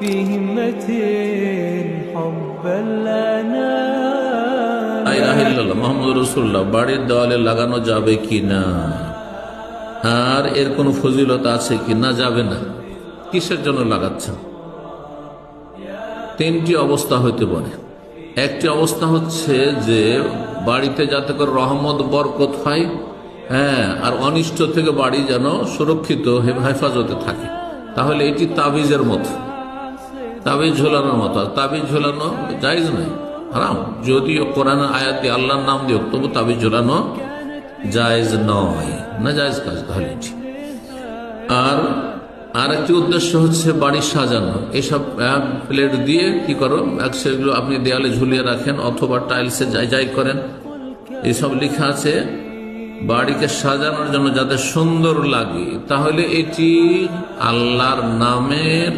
بهمة حب الأنام মোহাম্মদ রসুল্লাহ বাড়ির দেওয়ালে লাগানো যাবে কি না আর এর কোনো ফজিলত আছে কি না যাবে না কিসের জন্য লাগাচ্ছেন তিনটি অবস্থা হইতে পারে একটি অবস্থা হচ্ছে যে বাড়িতে যাতে করে রহমত বরকত হয় হ্যাঁ আর অনিষ্ট থেকে বাড়ি যেন সুরক্ষিত হে- হেফাজতে থাকে তাহলে এটি তাবিজের মতো তাবিজ ঝোলানোর মতো। তাবিজ ঝোলানো জায়জ নাই হারাম। যদিও কোরআন আয়াত দিয়ে আল্লাহর নাম দিও তবু তাবিজ ঝোলানো জায়েজ নয়, না জায়েজ কাজ তাহলে আর আর একটি উদ্দেশ্য হচ্ছে বাড়ি সাজানো। এসব প্লেট দিয়ে কি করো? সেগুলো আপনি দেয়ালে ঝুলিয়ে রাখেন অথবা টাইলসে যাই যাই করেন। এইসব লেখা আছে, বাড়িকে সাজানোর জন্য যাতে সুন্দর লাগে। তাহলে এটি আল্লাহর নামের